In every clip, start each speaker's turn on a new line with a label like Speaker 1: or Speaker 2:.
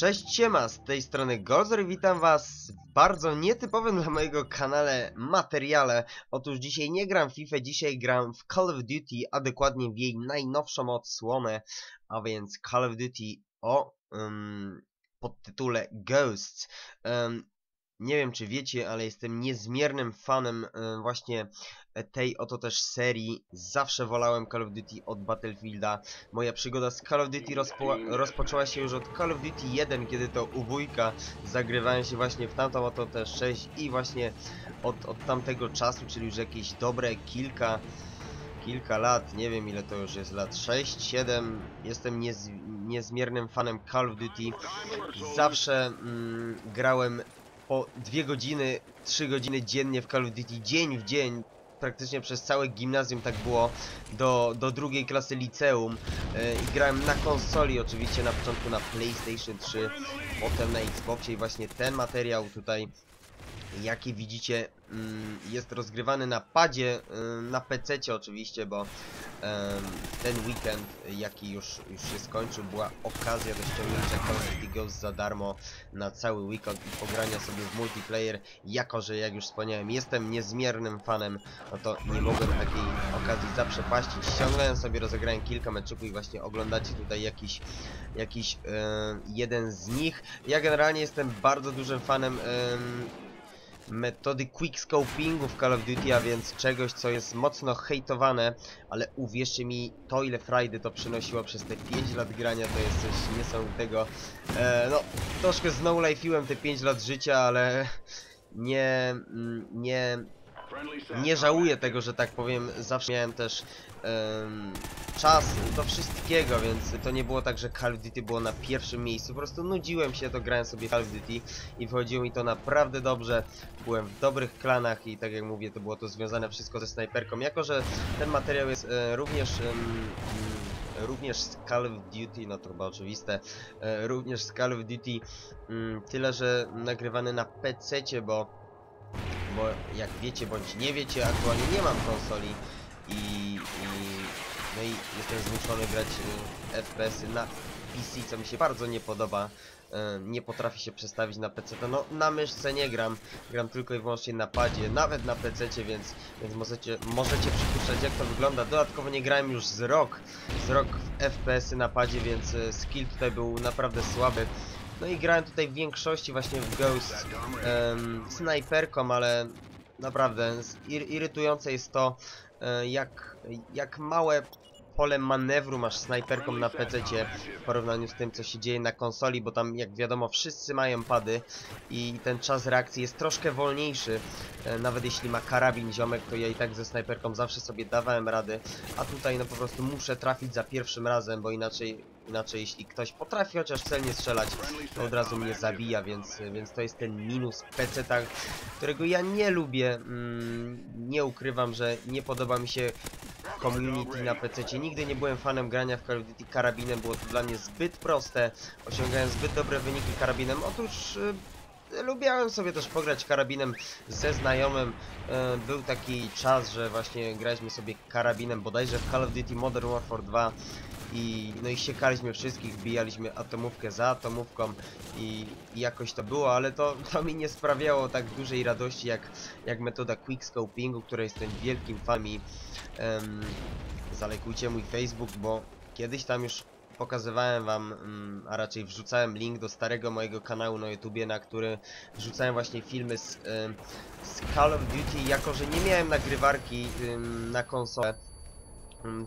Speaker 1: Cześć siema, z tej strony Gozer, witam was w bardzo nietypowym dla mojego kanale materiale. Otóż dzisiaj nie gram w FIFA, dzisiaj gram w Call of Duty, a dokładnie w jej najnowszą odsłonę, a więc Call of Duty o um, podtytule Ghosts. Um, nie wiem czy wiecie, ale jestem niezmiernym fanem um, właśnie tej oto też serii. Zawsze wolałem Call of Duty od Battlefielda. Moja przygoda z Call of Duty rozpo rozpoczęła się już od Call of Duty 1, kiedy to u wujka zagrywałem się właśnie w tamtą oto też 6 i właśnie od, od tamtego czasu, czyli już jakieś dobre kilka kilka lat, nie wiem ile to już jest lat, 6, 7, jestem niez, niezmiernym fanem Call of Duty. Zawsze mm, grałem po 2 godziny, 3 godziny dziennie w Call of Duty, dzień w dzień, praktycznie przez całe gimnazjum tak było do, do drugiej klasy liceum. Yy, i grałem na konsoli oczywiście na początku na PlayStation 3 potem na Xboxie i właśnie ten materiał tutaj jaki widzicie mm, jest rozgrywany na padzie, na PC oczywiście, bo ten weekend, jaki już, już się skończył, była okazja do ściągnięcia Call of Duty za darmo na cały weekend i pogrania sobie w multiplayer, jako że jak już wspomniałem, jestem niezmiernym fanem, no to nie mogłem takiej okazji zaprzepaścić. Ściągnąłem sobie, rozegrałem kilka meczyków i właśnie oglądacie tutaj jakiś, jakiś jeden z nich. Ja generalnie jestem bardzo dużym fanem metody quickscopingu w Call of Duty, a więc czegoś, co jest mocno hejtowane, ale uwierzcie mi, to ile frajdy to przynosiło przez te 5 lat grania, to jest coś niesamowitego. E, no, troszkę lifeiłem te 5 lat życia, ale nie, mm, nie nie żałuję tego, że tak powiem, zawsze miałem też um, czas do wszystkiego, więc to nie było tak, że Call of Duty było na pierwszym miejscu, po prostu nudziłem się, to grałem sobie Call of Duty i wychodziło mi to naprawdę dobrze, byłem w dobrych klanach i tak jak mówię, to było to związane wszystko ze snajperką, jako że ten materiał jest e, również... również z Call of Duty, no to chyba oczywiste, e, również z Call of Duty, mm, tyle że nagrywany na PC, bo bo jak wiecie bądź nie wiecie, aktualnie nie mam konsoli i, i no i jestem zmuszony grać y, FPS-y na PC, co mi się bardzo nie podoba. Y, nie potrafi się przestawić na PC. No na myszce nie gram, gram tylko i wyłącznie na padzie, nawet na PC, więc, więc możecie, możecie przypuszczać jak to wygląda. Dodatkowo nie grałem już z rok, z rok w FPS-y na padzie, więc y, skill tutaj był naprawdę słaby. No i grałem tutaj w większości właśnie w Ghost um, snajperką, ale naprawdę ir irytujące jest to, e, jak, jak małe pole manewru masz snajperką na PC w porównaniu z tym co się dzieje na konsoli, bo tam jak wiadomo wszyscy mają pady i ten czas reakcji jest troszkę wolniejszy. E, nawet jeśli ma karabin ziomek, to ja i tak ze snajperką zawsze sobie dawałem rady, a tutaj no po prostu muszę trafić za pierwszym razem, bo inaczej Inaczej jeśli ktoś potrafi chociaż celnie strzelać, to od razu mnie zabija, więc, więc to jest ten minus PC, tak, którego ja nie lubię. Mm, nie ukrywam, że nie podoba mi się community na PC. Nigdy nie byłem fanem grania w Call of Duty karabinem, było to dla mnie zbyt proste. Osiągałem zbyt dobre wyniki karabinem. Otóż y, lubiałem sobie też pograć karabinem ze znajomym. E, był taki czas, że właśnie graliśmy sobie karabinem bodajże w Call of Duty Modern Warfare 2 i no i siekaliśmy wszystkich, wbijaliśmy atomówkę za atomówką i, i, jakoś to było, ale to, to mi nie sprawiało tak dużej radości jak, jak metoda quickscopingu, której jestem wielkim fanem i um, zalajkujcie mój Facebook, bo kiedyś tam już pokazywałem wam, um, a raczej wrzucałem link do starego mojego kanału na YouTubie, na który wrzucałem właśnie filmy z, z Call of Duty, jako że nie miałem nagrywarki na konsolę. Mm,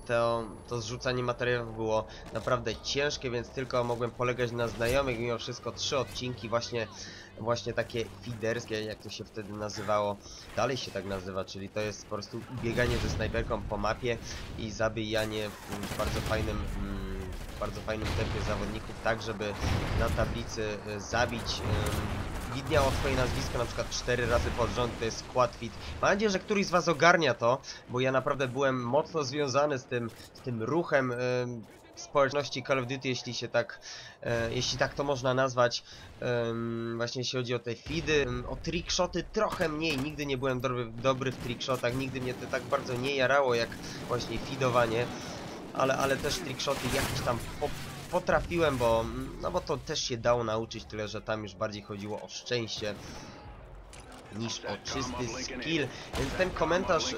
Speaker 1: to, to zrzucanie materiałów było naprawdę ciężkie, więc tylko mogłem polegać na znajomych, mimo wszystko trzy odcinki właśnie właśnie takie fiderskie, jak to się wtedy nazywało, dalej się tak nazywa, czyli to jest po prostu bieganie ze snajperką po mapie i zabijanie w bardzo fajnym mm, bardzo fajnym tempie zawodników, tak żeby na tablicy e, zabić widniało twoje nazwisko na przykład 4 razy pod rząd, to jest Squad Fit. Mam nadzieję, że któryś z was ogarnia to, bo ja naprawdę byłem mocno związany z tym, z tym ruchem yy, społeczności Call of Duty, jeśli się tak, yy, jeśli tak to można nazwać. Yy, właśnie jeśli chodzi o te feedy, o trickshoty trochę mniej, nigdy nie byłem dobry, dobry w trickshotach, nigdy mnie to tak bardzo nie jarało jak właśnie feedowanie, ale, ale też trickshoty jakieś tam potrafiłem, bo, no bo to też się dało nauczyć, tyle że tam już bardziej chodziło o szczęście niż o czysty skill, więc ten komentarz e,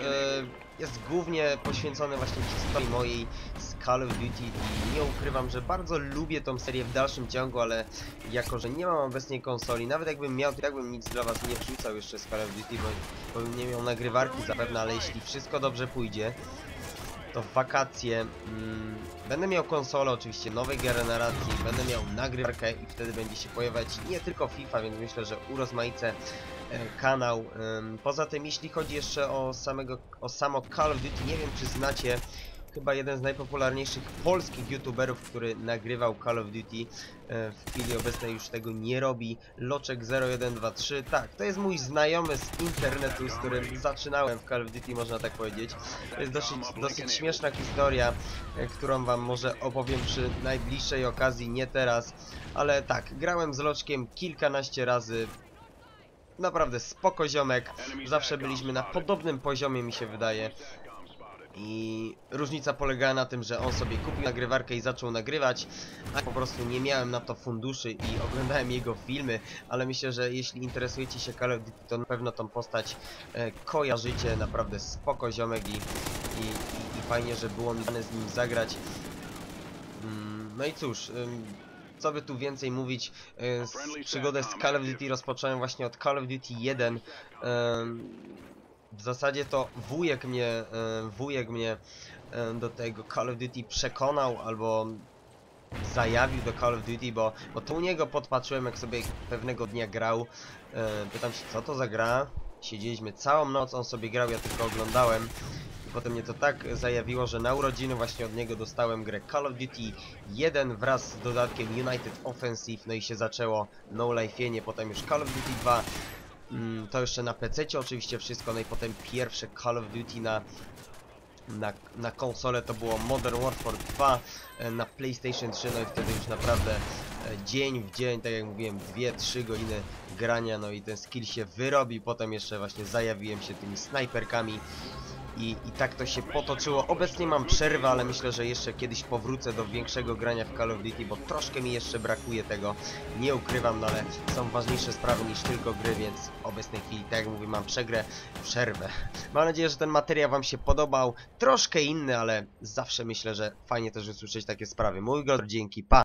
Speaker 1: jest głównie poświęcony właśnie historii mojej z Call of Duty i nie ukrywam, że bardzo lubię tą serię w dalszym ciągu, ale jako, że nie mam obecnie konsoli, nawet jakbym miał, to jakbym nic dla was nie wrzucał jeszcze z Call of Duty, bo, bo nie miał nagrywarki zapewne, ale jeśli wszystko dobrze pójdzie, to w wakacje mm, będę miał konsolę oczywiście nowej generacji, będę miał nagrywarkę i wtedy będzie się pojawiać nie tylko FIFA, więc myślę, że urozmaicę e, kanał. Poza tym jeśli chodzi jeszcze o samego, o samo Call of Duty, nie wiem czy znacie chyba jeden z najpopularniejszych polskich youtuberów, który nagrywał Call of Duty e, w chwili obecnej już tego nie robi. Loczek 0123, tak, to jest mój znajomy z internetu, z którym zaczynałem w Call of Duty, można tak powiedzieć. To jest dosyć, dosyć śmieszna historia, e, którą wam może opowiem przy najbliższej okazji, nie teraz. Ale tak, grałem z Loczkiem kilkanaście razy. Naprawdę spoko ziomek, zawsze byliśmy na podobnym poziomie mi się wydaje i różnica polegała na tym, że on sobie kupił nagrywarkę i zaczął nagrywać, a po prostu nie miałem na to funduszy i oglądałem jego filmy, ale myślę, że jeśli interesujecie się Call of Duty, to na pewno tą postać e, kojarzycie, naprawdę spoko ziomek i, i, i, i fajnie, że było mi dane z nim zagrać. Mm, no i cóż, ym, co by tu więcej mówić, e, z, przygodę z Call of Duty rozpocząłem właśnie od Call of Duty 1. Ym, w zasadzie to wujek mnie, e, wujek mnie e, do tego Call of Duty przekonał albo zajawił do Call of Duty, bo, bo to u niego podpatrzyłem jak sobie pewnego dnia grał. E, Pytam się co to za gra? Siedzieliśmy całą noc, on sobie grał, ja tylko oglądałem. I potem mnie to tak zajawiło, że na urodziny właśnie od niego dostałem grę Call of Duty 1 wraz z dodatkiem United Offensive, no i się zaczęło no life'ie, potem już Call of Duty 2, Mm, to jeszcze na PC oczywiście wszystko, no i potem pierwsze Call of Duty na, na, na konsolę to było Modern Warfare 2 e, na PlayStation 3, no i wtedy już naprawdę e, dzień w dzień, tak jak mówiłem, 2-3 godziny grania, no i ten skill się wyrobił, potem jeszcze właśnie zajawiłem się tymi snajperkami i, I tak to się potoczyło. Obecnie mam przerwę, ale myślę, że jeszcze kiedyś powrócę do większego grania w Call of Duty, bo troszkę mi jeszcze brakuje tego. Nie ukrywam, no ale są ważniejsze sprawy niż tylko gry, więc w obecnej chwili, tak jak mówię, mam przegrę, przerwę. Mam nadzieję, że ten materiał Wam się podobał. Troszkę inny, ale zawsze myślę, że fajnie też usłyszeć takie sprawy. Mój go, dzięki, pa!